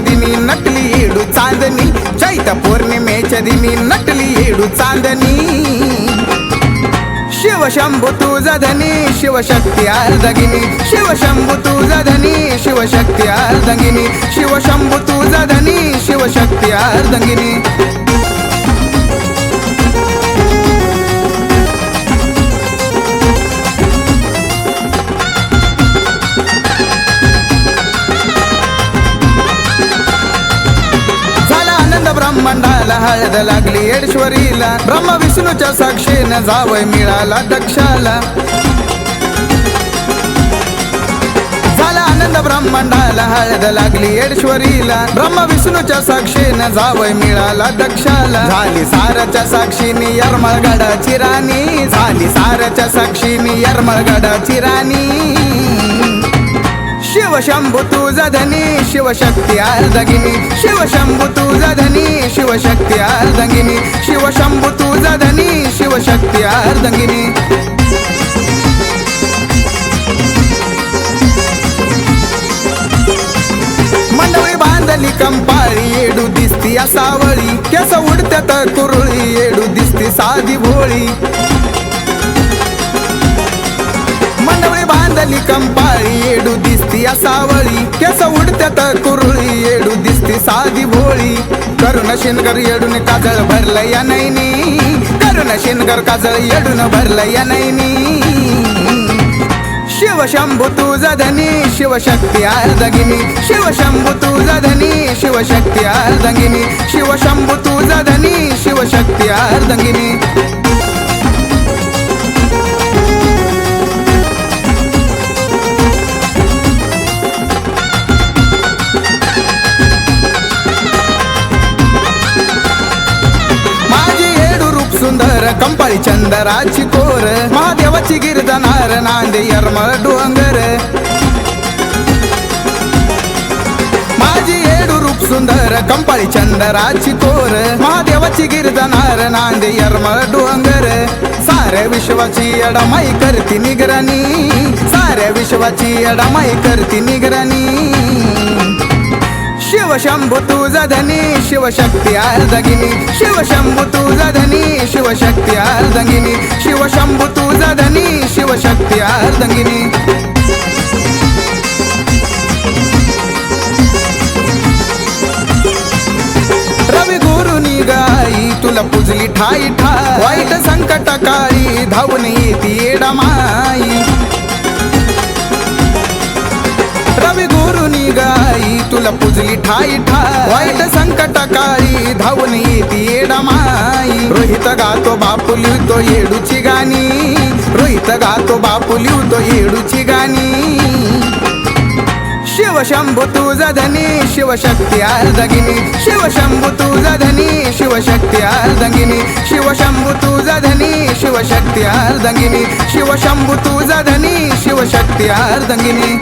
पौर्णिमेच्या दिनी नटली येडू चांदणी चैत पौर्णिमेच्या दिनी नटली येडू चांदणी शिवशंभू तुझा धनी शिवशक्ती अर्धगिनी शिवशंभू तुझा धनी शिवशक्ती अर्धगिनी शिवशंभू तुझा धनी शिवशक्ती अर्धगिनी ब्रह्मांडाला हळद लागली येडेश्वरीला. ब्रह्म विष्णूच्या साक्षीनं जावय मिळाला दक्षाला. झाला आनंद ब्रह्मांडाला हळद लागली येडेश्वरीला. ब्रह्म विष्णूच्या साक्षीनं जावय मिळाला दक्षाला. झाली साराच्या साक्षीनी यरमळगडाची राणी. झाली साराच्या साक्षीनी यरमळगडाची राणी. शिवशंभू तुझा धनी. शिवशक्ती अर्धगिनी. शिवशंभू तुझा धनी. शिवशक्ती अर्धगिनी. शिवशंभू तुझा धनी. शिवशक्ती अर्धगिनी. मंडळी बांधली कंपाळी येडू दिसती असावळी. केस उडत्यात कुरळी येडू दिसती साधी भोळी. बांधली कंपाळी येडू दिसती असावळी केस उडत्यात कुरळी येडू दिसती साधी भोळी. करुण शिनगर येडून काजळ भरलं या नैनी. करुण शिनगर काजळ येडून भरलं या नैनी. शिवशंभू तुझा धनी शिवशक्ती अर्धगिनी शिवशंभू तुझा धनी शिवशक्ती अर्धगिनी शिवशंभू तुझा धनी शिवशक्ती अर्धगिनी कंपाळी चंदराची कोर महादेवाची गिरधनार नांदे यरमळ डोंगर माझी येडू रूप सुंदर कंपाळी चंदराची कोर महादेवाची गिरधनार नांदे यरमळ डोंगर साऱ्या विश्वाची अडमाई करती निगराणी साऱ्या विश्वाची अडमाई करती निगराणी. शिवशंभू तुझा धनी शिवशक्ती अर्धगिनी शिवशंभू तुझा धनी शिवशक्ती अर्धंगिनी. शिवशंभू तुझा धनी शिवशक्ती अर्धंगिनी. रवी गुरुनी गाई तुला पुजली ठाई ठा वाईट संकट काळी धावून येते येडमाई रवी गुरुनी गाई तुला पुजली ठाई ठा वाईट संकट काळी धावून येते डमाई रोहित गातो बापू लिहितो येडूची गाणी. रोहित गातो बापू लिहितो येडूची गाणी. शिवशंभू तुझा धनी शिवशक्ती अर्धगिनी. शिवशंभू तुझा धनी शिवशक्ती अर्धगिनी. शिवशंभू तुझा धनी शिवशक्ती अर्धगिनी. शिवशंभू तुझा धनी शिवशक्ती अर्धगिनी.